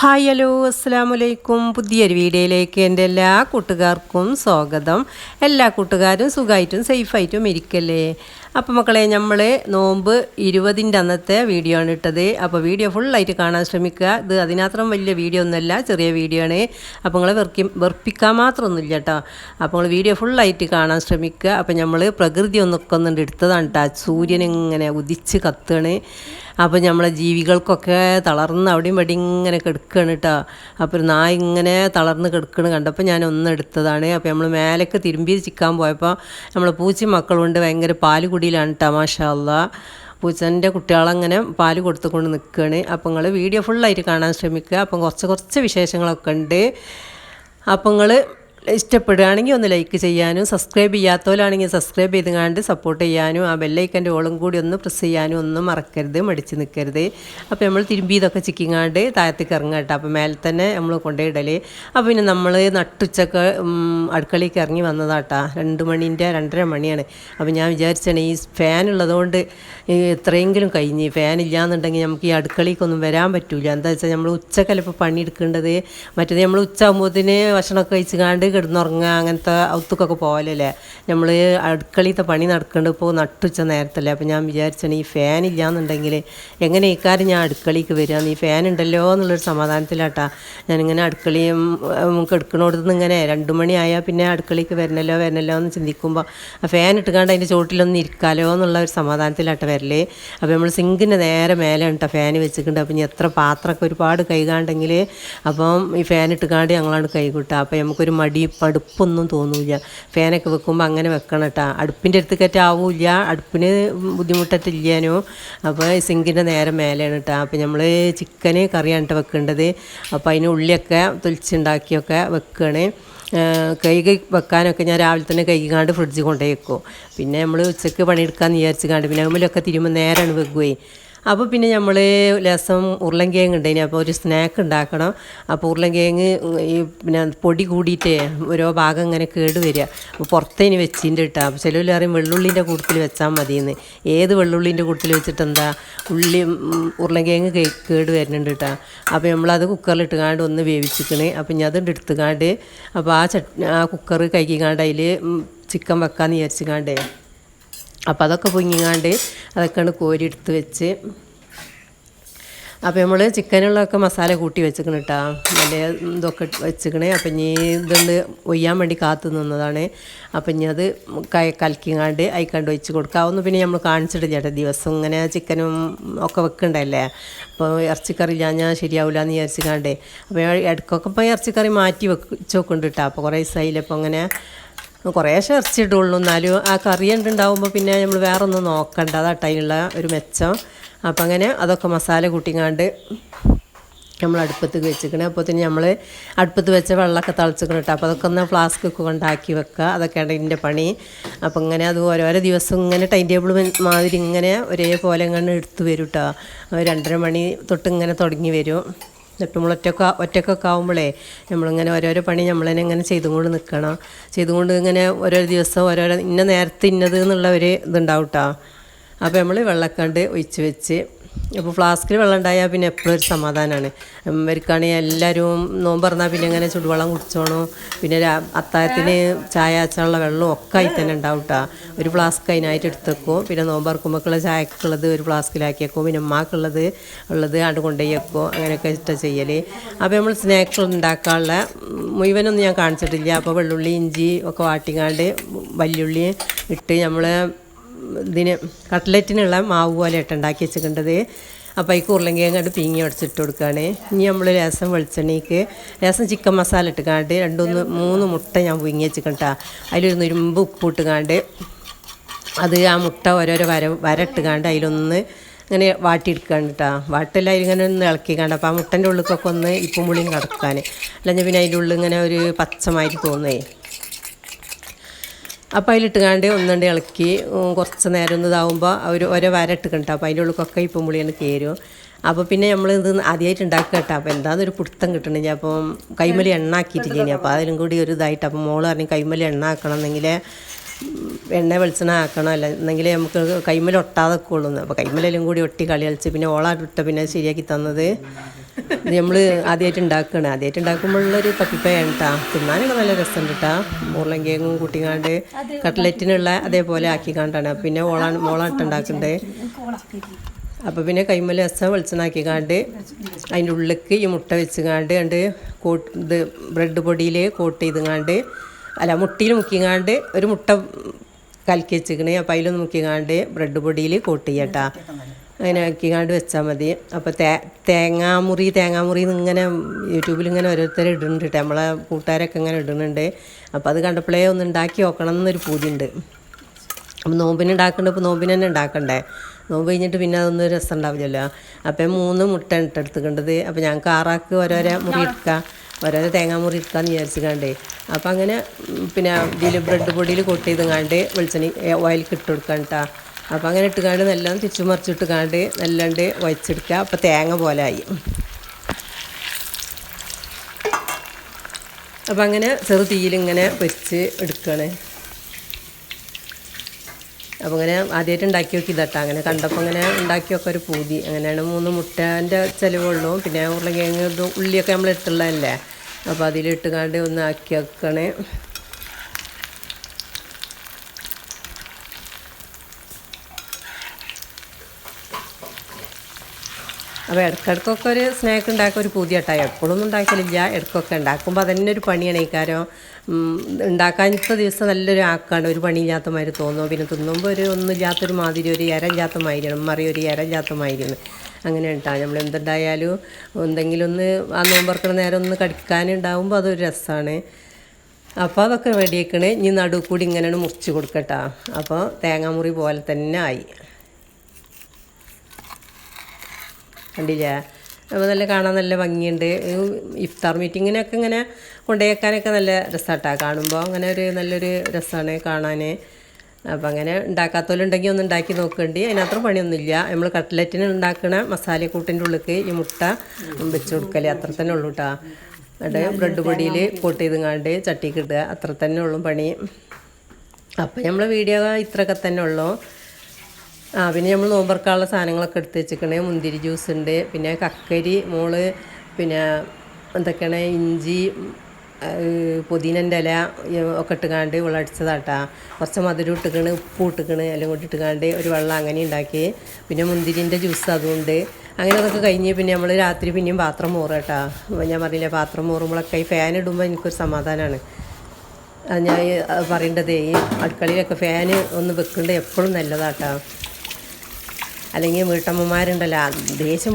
Hi hello അസ്സാം വലൈക്കും പുതിയൊരു വീഡിയോയിലേക്ക് എന്റെ എല്ലാ കൂട്ടുകാർക്കും സ്വാഗതം. എല്ലാ കൂട്ടുകാരും സുഖമായിട്ടും സേഫായിട്ടും ഇരിക്കല്ലേ? അപ്പോൾ മക്കളെ നമ്മൾ നോമ്പ് ഇരുപതിന്റെ അന്നത്തെ വീഡിയോ ആണ് ഇട്ടത്. അപ്പോൾ വീഡിയോ ഫുള്ളായിട്ട് കാണാൻ ശ്രമിക്കുക. ഇത് അതിനത്രം വലിയ വീഡിയോ ഒന്നുമല്ല ചെറിയ വീഡിയോ ആണ്. അപ്പോൾ നിങ്ങൾ വെറുക്കി വെറുപ്പിക്കാൻ മാത്രമൊന്നുമില്ല കേട്ടോ. അപ്പോൾ നിങ്ങൾ വീഡിയോ ഫുള്ളായിട്ട് കാണാൻ ശ്രമിക്കുക. അപ്പോൾ നമ്മൾ പ്രകൃതി ഒന്നൊക്കെ ഒന്നുണ്ട് എടുത്തതാണ് കേട്ടോ. സൂര്യൻ ഇങ്ങനെ ഉദിച്ച് കത്തുകയാണ് അപ്പോൾ നമ്മളെ ജീവികൾക്കൊക്കെ തളർന്ന് അവിടെയും ഇവിടെ ഇങ്ങനെ കിടക്കുകയാണ് കേട്ടോ. അപ്പോൾ ഒരു നായ ഇങ്ങനെ തളർന്ന് കിടക്കണ കണ്ടപ്പോൾ ഞാൻ ഒന്ന് എടുത്തതാണ്. അപ്പോൾ നമ്മൾ മേലേക്ക് തിരുമ്പി ചിക്കാൻ പോയപ്പോൾ നമ്മളെ പൂച്ചി മക്കളുണ്ട് ഭയങ്കര പാൽ കുടിയിലാണ് കേട്ടോ മാഷാ അല്ലാ പൂച്ചന്റെ കുട്ടികളങ്ങനെ പാൽ കൊടുത്തുകൊണ്ട് നിൽക്കുകയാണ് അപ്പം നിങ്ങൾ വീഡിയോ ഫുള്ളായിട്ട് കാണാൻ ശ്രമിക്കുക. അപ്പം കുറച്ച് കുറച്ച് വിശേഷങ്ങളൊക്കെ ഉണ്ട്. അപ്പം നിങ്ങൾ ഇഷ്ടപ്പെടുകയാണെങ്കിൽ ഒന്ന് ലൈക്ക് ചെയ്യാനും സബ്സ്ക്രൈബ് ചെയ്യാത്തവരാണെങ്കിൽ സബ്സ്ക്രൈബ് ചെയ്തുകൊണ്ട് സപ്പോർട്ട് ചെയ്യാനും ആ ബെല്ലൈക്കന്റെ ഓളും കൂടി ഒന്ന് പ്രസ് ചെയ്യാനും ഒന്നും മറക്കരുത് മടിച്ച് നിൽക്കരുത് അപ്പോൾ നമ്മൾ തിരുമ്പി ഇതൊക്കെ ചിക്കിങ്ങാണ്ട് താഴത്തേക്ക് ഇറങ്ങാം കേട്ടോ. അപ്പോൾ മേലെ തന്നെ നമ്മൾ കൊണ്ടുപോയിടൽ അപ്പോൾ പിന്നെ നമ്മൾ നട്ടുച്ചക്ക് അടുക്കളയ്ക്ക് ഇറങ്ങി വന്നതാട്ടാ രണ്ട് മണിന്റെ രണ്ടര മണിയാണ്. അപ്പോൾ ഞാൻ വിചാരിച്ചാണ് ഈ ഫാൻ ഉള്ളതുകൊണ്ട് എത്രയെങ്കിലും കഴിഞ്ഞ്. ഫാൻ ഇല്ലയെന്നുണ്ടെങ്കിൽ നമുക്ക് ഈ അടുക്കളയ്ക്കൊന്നും വരാൻ പറ്റില്ല എന്താ വെച്ചാൽ നമ്മൾ ഉച്ചക്കല്ല ഇപ്പോൾ പണിയെടുക്കേണ്ടത്? മറ്റേത് നമ്മൾ ഉച്ച ആകുമ്പോൾ ഭക്ഷണമൊക്കെ കഴിച്ച് കാണ്ട് കിടന്നുറങ്ങുക അങ്ങനത്തെ ഒത്തുക്കൊക്കെ പോകലല്ലേ നമ്മൾ അടുക്കളയിലത്തെ പണി നടക്കേണ്ട ഇപ്പോൾ നട്ടുച്ച നേരത്തല്ലേ? അപ്പോൾ ഞാൻ വിചാരിച്ചാണ് ഈ ഫാൻ ഇല്ലാന്നുണ്ടെങ്കിൽ എങ്ങനെ ഇക്കാര്യം ഞാൻ അടുക്കളയ്ക്ക് വരിക? ഈ ഫാൻ ഉണ്ടല്ലോ എന്നുള്ളൊരു സമാധാനത്തിലാട്ടാ. ഞാനിങ്ങനെ അടുക്കളയും കിടക്കണോടത്തുനിന്ന് ഇങ്ങനെ രണ്ട് മണിയായാൽ പിന്നെ അടുക്കളയ്ക്ക് വരണല്ലോ വരണല്ലോ എന്ന് ചിന്തിക്കുമ്പോൾ ആ ഫാൻ ഇട്ടുകാണ്ട് അതിന്റെ ചോട്ടിലൊന്ന് ഇരിക്കാലോ എന്നുള്ള ഒരു സമാധാനത്തിലാട്ട വരൽ. അപ്പോൾ നമ്മൾ സിങ്കിന്റെ നേരെ മേലെ കേട്ടോ ഫാൻ വെച്ചിട്ടുണ്ട് അപ്പം ഇനി എത്ര പാത്രമൊക്കെ ഒരുപാട് കൈകാണ്ടെങ്കിൽ അപ്പം ഈ ഫാൻ ഇട്ടുകാണ്ട് ഞങ്ങളാണ് കൈകൂട്ടുക അപ്പോൾ നമുക്കൊരു മടി മടുപ്പൊന്നും തോന്നില്ല. ഫാനൊക്കെ വെക്കുമ്പോൾ അങ്ങനെ വെക്കണം കേട്ടോ അടുപ്പിന്റെ അടുത്ത് ആവില്ല അടുപ്പിന് ബുദ്ധിമുട്ടത്തില്ലാനോ അപ്പോൾ സിങ്കിന്റെ നേരെ മേലെയാണ് കേട്ടോ അപ്പോൾ നമ്മൾ ചിക്കൻ കറിയാണ് വെക്കേണ്ടത്. അപ്പോൾ അതിന് ഉള്ളിയൊക്കെ തൊലിച്ചുണ്ടാക്കിയൊക്കെ വെക്കുകയാണ് കൈകി വെക്കാനൊക്കെ ഞാൻ രാവിലെ തന്നെ കൈകാണ്ട് ഫ്രിഡ്ജ് കൊണ്ടുപോയി വെക്കും പിന്നെ നമ്മൾ ഉച്ചയ്ക്ക് പണിയെടുക്കാമെന്ന് വിചാരിച്ച് കാണ്ട് പിന്നെ അതുമ്പോഴൊക്കെ തിരുമ്പോൾ നേരാണ് വെക്കുവേ. അപ്പോൾ പിന്നെ നമ്മൾ രസം ഉരുളൻകിഴങ്ങ് ഉണ്ടായിന് അപ്പോൾ ഒരു സ്നാക്ക് ഉണ്ടാക്കണം അപ്പോൾ ഉരുളൻകിഴങ്ങ് ഈ പിന്നെ പൊടി കൂടിയിട്ടേ ഓരോ ഭാഗം ഇങ്ങനെ കേട് വരിക അപ്പോൾ പുറത്തേന് വെച്ചിന്റെ ഇട്ടാൽ അപ്പോൾ ചിലവർ അറിയും വെള്ളുള്ളിന്റെ കൂട്ടത്തിൽ വെച്ചാൽ മതിയെന്ന് ഏത് വെള്ളുള്ളിന്റെ കൂട്ടത്തിൽ വെച്ചിട്ട് എന്താ ഉള്ളി ഉരുളൻകിഴങ്ങ് കേട് വരുന്നുണ്ട് കേട്ടോ അപ്പോൾ നമ്മളത് കുക്കറിലിട്ടുകാണ്ട് ഒന്ന് വേവിച്ചിക്കണേ. അപ്പോൾ ഞാൻ അതുകൊണ്ട് എടുത്തുകാണ്ട് അപ്പോൾ ആ ചട്ട് ആ കുക്കർ കഴിക്കാണ്ട് അതിൽ ചിക്കൻ വെക്കാമെന്ന് വിചാരിച്ചുകാണ്ടേ അപ്പോൾ അതൊക്കെ പൊങ്ങിങ്ങാണ്ട് അതൊക്കെയാണ് കോരി എടുത്ത് വെച്ച്. അപ്പോൾ നമ്മൾ ചിക്കനുള്ളതൊക്കെ മസാല കൂട്ടി വെച്ചിക്കണം കേട്ടോ നല്ല ഇതൊക്കെ വെച്ചിക്കണേ അപ്പം ഇനി ഇതുണ്ട് ഒയ്യാൻ വേണ്ടി കാത്തു നിന്നതാണ്. അപ്പം ഇനി അത് കലക്കിങ്ങാണ്ട് അയക്കാണ്ട് വെച്ച് കൊടുക്കാവുന്ന പിന്നെ നമ്മൾ കാണിച്ചിട്ട് ചേട്ടാ. ദിവസം ഇങ്ങനെ ചിക്കനും ഒക്കെ വെക്കണ്ടല്ലേ? അപ്പോൾ ഇറച്ചിക്കറി ഞാൻ ഞാൻ ശരിയാവില്ല എന്ന് വിചാരിച്ചിക്കാണ്ടേ അപ്പോൾ ഇടയ്ക്കൊക്കെ ഇപ്പോൾ ഇറച്ചിക്കറി മാറ്റി വെച്ച് വെക്കുന്നുണ്ട് കേട്ടോ അപ്പോൾ കുറേ ദിവസമായില്ല അപ്പോൾ അങ്ങനെ കുറേശ്ശെ ഇറച്ചിട്ടുള്ളൂ എന്നാലും ആ കറി ഉണ്ടാവുമ്പോൾ പിന്നെ നമ്മൾ വേറെ ഒന്നും നോക്കണ്ട അതാട്ട് അതിനുള്ള ഒരു മെച്ചം. അപ്പം അങ്ങനെ അതൊക്കെ മസാല കൂട്ടിങ്ങാണ്ട് നമ്മൾ അടുപ്പത്ത് വെച്ചിക്കണേ അപ്പോൾ തന്നെ നമ്മൾ അടുപ്പത്ത് വെച്ച വെള്ളമൊക്കെ തളിച്ചിക്കണം കേട്ടോ അപ്പോൾ അതൊക്കെ ഒന്ന് ഫ്ലാസ്ക്കൊക്കെ കൊണ്ടാക്കി വെക്കുക അതൊക്കെയാണ് ഇതിന്റെ പണി. അപ്പോൾ ഇങ്ങനെ അത് ഓരോരോ ദിവസം ഇങ്ങനെ ടൈം ടേബിൾ മാതിരി ഇങ്ങനെ ഒരേപോലെ ഇങ്ങനെ എടുത്തു വരും കേട്ടോ രണ്ടര മണി തൊട്ട് ഇങ്ങനെ തുടങ്ങി വരും. ഇപ്പം നമ്മൾ ഒറ്റക്ക ഒറ്റക്കൊക്കെ ആകുമ്പോഴേ നമ്മളിങ്ങനെ ഓരോരോ പണി നമ്മൾ തന്നെ ഇങ്ങനെ ചെയ്തുകൊണ്ട് നിൽക്കണം. ചെയ്തുകൊണ്ട് ഇങ്ങനെ ഓരോ ദിവസം ഓരോരോ ഇന്ന നേരത്തെ ഇന്നത് എന്നുള്ള ഒരു ഇതുണ്ടാവും കേട്ടോ അപ്പോൾ നമ്മൾ വെള്ളക്കണ്ട് ഒഴിച്ച് വെച്ച് അപ്പോൾ ഫ്ലാസ്കിൽ വെള്ളം ഉണ്ടായാൽ പിന്നെ എപ്പോഴും ഒരു സമാധാനമാണ് ഇവർക്കാണെങ്കിൽ എല്ലാവരും നോമ്പ് പറഞ്ഞാൽ പിന്നെ ഇങ്ങനെ ചുടുവെള്ളം കുടിച്ചോണോ. പിന്നെ അത്താഴത്തിന് ചായ അച്ചുള്ള വെള്ളം ഒക്കെ ആയി തന്നെ ഉണ്ടാവും കേട്ടോ ഒരു ഫ്ലാസ്ക് അതിനായിട്ട് എടുത്തേക്കോ. പിന്നെ നോമ്പ് ഇറക്കുമ്പോഴേക്കുള്ള ചായക്കുള്ളത് ഒരു ഫ്ലാസ്കിലാക്കിയേക്കോ. പിന്നെ ഉമ്മാക്കുള്ളത് ഉള്ളത് ആണ്ട് കൊണ്ടുപോയി വെക്കും അങ്ങനെയൊക്കെ ഇഷ്ടം ചെയ്യൽ അപ്പോൾ നമ്മൾ സ്നാക്സ് ഉണ്ടാക്കാനുള്ള മുഴുവനൊന്നും ഞാൻ കാണിച്ചിട്ടില്ല. അപ്പോൾ വെള്ളുള്ളി ഇഞ്ചി ഒക്കെ വാട്ടിങ്ങാണ്ട് വല്യുള്ളി ഇട്ട് നമ്മൾ ഇതിന് കട്ട്ലറ്റിനുള്ള മാവ് പോലെ ഇട്ട് ഉണ്ടാക്കി വെച്ചിട്ടുണ്ടത് അപ്പോൾ ഈ ഉരുളങ്കിഴങ്ങ് കണ്ട് പീങ്ങി അടച്ചിട്ട് കൊടുക്കുകയാണ് ഇനി നമ്മൾ രസം വെളിച്ചെണ്ണയ്ക്ക് രസം ചിക്കൻ മസാല ഇട്ടുകാണ്ട് രണ്ടൊന്ന് മൂന്ന് മുട്ട ഞാൻ പുങ്ങി വെച്ചിട്ടാ അതിലൊരു നുരുമ്പ് ഉപ്പ് ഇട്ടുകാണ്ട് അത് ആ മുട്ട ഓരോരോ വര വരട്ടുകാണ്ട് അതിലൊന്ന് ഇങ്ങനെ വാട്ടിയെടുക്കാണ്ട് കേട്ടോ വാട്ടെല്ലാം ഇങ്ങനെ ഒന്ന് ഇളക്കി ഇളക്കിക്കാണ്ട് അപ്പോൾ ആ മുട്ടന്റെ ഉള്ളിലൊക്കെ ഒന്ന് ഇപ്പം പുളിയും കിടക്കാൻ അല്ലെങ്കിൽ പിന്നെ അതിന്റെ ഉള്ളിൽ ഇങ്ങനെ ഒരു പച്ചമായിട്ട് തോന്നുകയെ അപ്പോൾ അതിലിട്ട് കാണ്ട് ഒന്നുണ്ട് ഇളക്കി കുറച്ച് നേരം ഒന്ന് ഇതാവുമ്പോൾ ഒരു ഓരോ വര കണ്ടോ അപ്പോൾ അതിന്റെ ഉള്ളിലൊക്കെ ഇപ്പം മുളിയാണ് കയറും അപ്പോൾ പിന്നെ നമ്മൾ ഇത് ആദ്യമായിട്ട് ഉണ്ടാക്കുക കേട്ടോ. അപ്പോൾ എന്താണെന്നൊരു പിടുത്തം കിട്ടണമെങ്കിൽ അപ്പം കൈമലി എണ്ണ ആക്കിയിട്ടില്ല ഇനി അപ്പോൾ അതിലും കൂടി ഒരു ഇതായിട്ട് അപ്പം മോൾ പറഞ്ഞു കൈമലി എണ്ണ ആക്കണം എന്നെങ്കിൽ എണ്ണ വെളിച്ചെണ്ണ ആക്കണം. അല്ല എന്നെങ്കിൽ നമുക്ക് കൈമല ഒട്ടാതെ ഉള്ളൂ അപ്പോൾ കൈമലെല്ലാം കൂടി ഒട്ടി കളി കളിച്ച് പിന്നെ ഓളാട്ടിട്ട് പിന്നെ ശരിയാക്കി തന്നത്. നമ്മൾ ആദ്യമായിട്ട് ഉണ്ടാക്കുകയാണ് ആദ്യമായിട്ട് ഉണ്ടാക്കുമ്പോഴുള്ളൊരു തപ്പിപ്പയാണ് കേട്ടോ തിന്നാനൊക്കെ നല്ല രസമുണ്ട് കേട്ടോ ഉരുളൻ കൂട്ടിക്കാണ്ട് കട്ട്ലറ്റിനുള്ള അതേപോലെ ആക്കി ആക്കിക്കാണ്ടാണ്. പിന്നെ ഓളാണ് മോളാട്ട് അപ്പം അപ്പോൾ പിന്നെ കൈമല രസം വെളിച്ചെണ്ണാക്കിക്കാണ്ട് അതിന്റെ ഉള്ളിലേക്ക് ഈ മുട്ട വെച്ചുകാണ്ട് കണ്ട് കോട്ട് ഇത് ബ്രെഡ് പൊടിയിൽ കോട്ട് ചെയ്ത് കാണ്ട് അല്ല മുട്ടിയിൽ മുക്കിങ്ങാണ്ട് ഒരു മുട്ട കലക്കി വെച്ചിക്കണേ. അപ്പോൾ അതിലൊന്ന് മുക്കിങ്ങാണ്ട് ബ്രെഡ് പൊടിയിൽ കോട്ട് ചെയ്യട്ടാ അങ്ങനെ ആക്കിങ്ങാണ്ട് വെച്ചാൽ മതി. അപ്പോൾ തേ തേങ്ങാമുറി തേങ്ങാമുറി ഇങ്ങനെ യൂട്യൂബിൽ ഇങ്ങനെ ഓരോരുത്തർ ഇടുന്നുണ്ട് കേട്ടോ നമ്മളെ കൂട്ടുകാരൊക്കെ ഇങ്ങനെ ഇടുന്നുണ്ട്. അപ്പോൾ അത് കണ്ടപ്പോഴേ ഒന്ന് ഉണ്ടാക്കി നോക്കണം എന്നൊരു പൂതിയുണ്ട്. അപ്പം നോമ്പിന് ഉണ്ടാക്കേണ്ട ഇപ്പോൾ നോമ്പിന് തന്നെ ഉണ്ടാക്കണ്ടേ നോമ്പ് കഴിഞ്ഞിട്ട് പിന്നെ അതൊന്നും രസം ഉണ്ടാവില്ലല്ലോ അപ്പം മൂന്ന് മുട്ട ഇട്ടെടുത്തുകൊണ്ടത് അപ്പോൾ ഞങ്ങൾക്ക് ആറാക്ക് ഓരോരോ മുറി എടുക്കാം. ഓരോരോ തേങ്ങാ മുറി എടുക്കാമെന്ന് വിചാരിച്ചുകാണ്ടേ അപ്പം അങ്ങനെ പിന്നെ ഇതിൽ ബ്രെഡ് പൊടിയിൽ കൊട്ട് വെളിച്ചെണ്ണി ഓയിൽക്ക് ഇട്ട് കേട്ടോ അപ്പം അങ്ങനെ ഇട്ടുകാണ്ട് നല്ലോണം മറിച്ചിട്ട് കാണ്ട് നല്ലാണ്ട് വഴിച്ചെടുക്കുക അപ്പോൾ തേങ്ങ പോലെ ആയി. അപ്പോൾ അങ്ങനെ ചെറു തീയിലിങ്ങനെ വെച്ച് എടുക്കണേ. അപ്പോൾ അങ്ങനെ ആദ്യമായിട്ട് ഉണ്ടാക്കി നോക്കി ഇതട്ടാ അങ്ങനെ കണ്ടപ്പോൾ അങ്ങനെ ഉണ്ടാക്കി ഒക്കെ ഒരു പൂതി. അങ്ങനെയാണ് മൂന്ന് മുട്ടേന്റെ ചിലവുള്ളൂ പിന്നെ ഉരുളക്കിഴങ്ങ് ഉള്ളിയൊക്കെ നമ്മൾ ഇട്ടുള്ളതല്ലേ? അപ്പോൾ അതിലിട്ട് കണ്ട് ഒന്ന് ആക്കി വെക്കണേ. അപ്പോൾ ഇടക്കിടക്കൊക്കെ ഒരു സ്നാക്ക് ഉണ്ടാക്കുക ഒരു പുതിയ കേട്ടോ. എപ്പോഴൊന്നും ഉണ്ടാക്കലില്ല ഇടയ്ക്കൊക്കെ ഉണ്ടാക്കുമ്പോൾ അതന്നെ ഒരു പണിയാണ്. ഈ കാര്യം ഉണ്ടാക്കാത്ത ദിവസം നല്ലൊരു ആക്കാണ്. ഒരു പണിയില്ലാത്ത മാതിരി തോന്നും. പിന്നെ തിന്നുമ്പോൾ ഒരു ഒന്നില്ലാത്തൊരു മാതിരി ഒരു ഇരല്ലാത്ത മാതിരിയാണ് മറി ഒരു ഇരഞ്ചാത്ത മാതിരിയാണ് അങ്ങനെ ഉണ്ടാവും നമ്മൾ എന്തുണ്ടായാലും എന്തെങ്കിലും ഒന്ന് ആ നോമ്പറക്കണ നേരം ഒന്ന് കടിക്കാനുണ്ടാവുമ്പോൾ അതൊരു രസമാണ് അപ്പോൾ അതൊക്കെ റെഡിയാക്കണേ ഇനി നടുക്കൂടി ഇങ്ങനെയാണ് മുറിച്ച് കൊടുക്കട്ടാ. അപ്പോൾ തേങ്ങാമുറി പോലെ തന്നെ ആയി. കണ്ടില്ലേ? അപ്പോൾ നല്ല കാണാൻ നല്ല ഭംഗിയുണ്ട്. ഇഫ്താർ മീറ്റിങ്ങിനൊക്കെ ഇങ്ങനെ കൊണ്ടുവയ്ക്കാനൊക്കെ നല്ല രസമാട്ടാ കാണുമ്പോൾ അങ്ങനെ ഒരു നല്ലൊരു രസമാണ് കാണാൻ അപ്പോൾ അങ്ങനെ ഉണ്ടാക്കാത്തവരുണ്ടെങ്കിൽ ഒന്ന് ഉണ്ടാക്കി നോക്കേണ്ടി. അതിനത്ര പണിയൊന്നുമില്ല. നമ്മൾ കട്ട്ലറ്റിന് ഉണ്ടാക്കണ മസാലക്കൂട്ടിന്റെ ഉള്ളിലേക്ക് ഈ മുട്ട വെച്ച് കൊടുക്കൽ അത്ര തന്നെ ഉള്ളൂ കേട്ടോ എന്നിട്ട് ബ്രെഡ് പൊടിയിൽ കോട്ട് ചെയ്തുങ്ങാണ്ട് ചട്ടിക്ക് ഇടുക. അത്ര തന്നെ ഉള്ളൂ പണി. അപ്പോൾ നമ്മൾ വീഡിയോ ഇത്രയൊക്കെ തന്നെ ഉള്ളൂ. ആ പിന്നെ നമ്മൾ നോമ്പർക്കാനുള്ള സാധനങ്ങളൊക്കെ എടുത്ത് വെച്ചിക്കണേ മുന്തിരി ജ്യൂസ് ഉണ്ട്. പിന്നെ കക്കരി മോൾ പിന്നെ എന്തൊക്കെയാണ്? ഇഞ്ചി പുതിനന്റെ ഇല ഒക്കെ ഇട്ടുകാണ്ട് വെള്ളമടിച്ചതാട്ടാ കുറച്ച് മധുരം ഇട്ടുക്കണ് ഉപ്പ് ഇട്ടുക്കണ് എല്ലാം കൂടി ഇട്ടുകാണ്ട് ഒരു വെള്ളം അങ്ങനെ ഉണ്ടാക്കി. പിന്നെ മുന്തിരിന്റെ ജ്യൂസ് അതുകൊണ്ട് അങ്ങനെ അതൊക്കെ കഴിഞ്ഞ് പിന്നെ നമ്മൾ രാത്രി പിന്നെയും പാത്രം മോറട്ടാ. ഞാൻ പറഞ്ഞില്ലേ പാത്രം മോറുമ്പോഴൊക്കെ ഈ ഫാൻ ഇടുമ്പോൾ എനിക്കൊരു സമാധാനമാണ് ഞാൻ പറയേണ്ടതേ അടുക്കളയിലൊക്കെ ഫാന് ഒന്ന് വെക്കേണ്ടത് എപ്പോഴും നല്ലതാട്ടാ. അല്ലെങ്കിൽ വീട്ടമ്മമാരുണ്ടല്ലോ ദേഷ്യം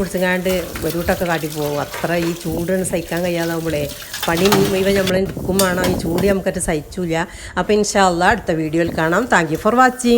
ഒരുട്ടൊക്കെ കാട്ടി പോകും. അത്ര ഈ ചൂട് സഹിക്കാൻ കഴിയാതാവുമ്പോഴേ പണി ഇവ നമ്മളെ എടുക്കും ഈ ചൂട് നമുക്കറ്റ് സഹിച്ചില്ല. അപ്പോൾ ഇൻഷാല്ല അടുത്ത വീഡിയോയിൽ കാണാം. Thank for watching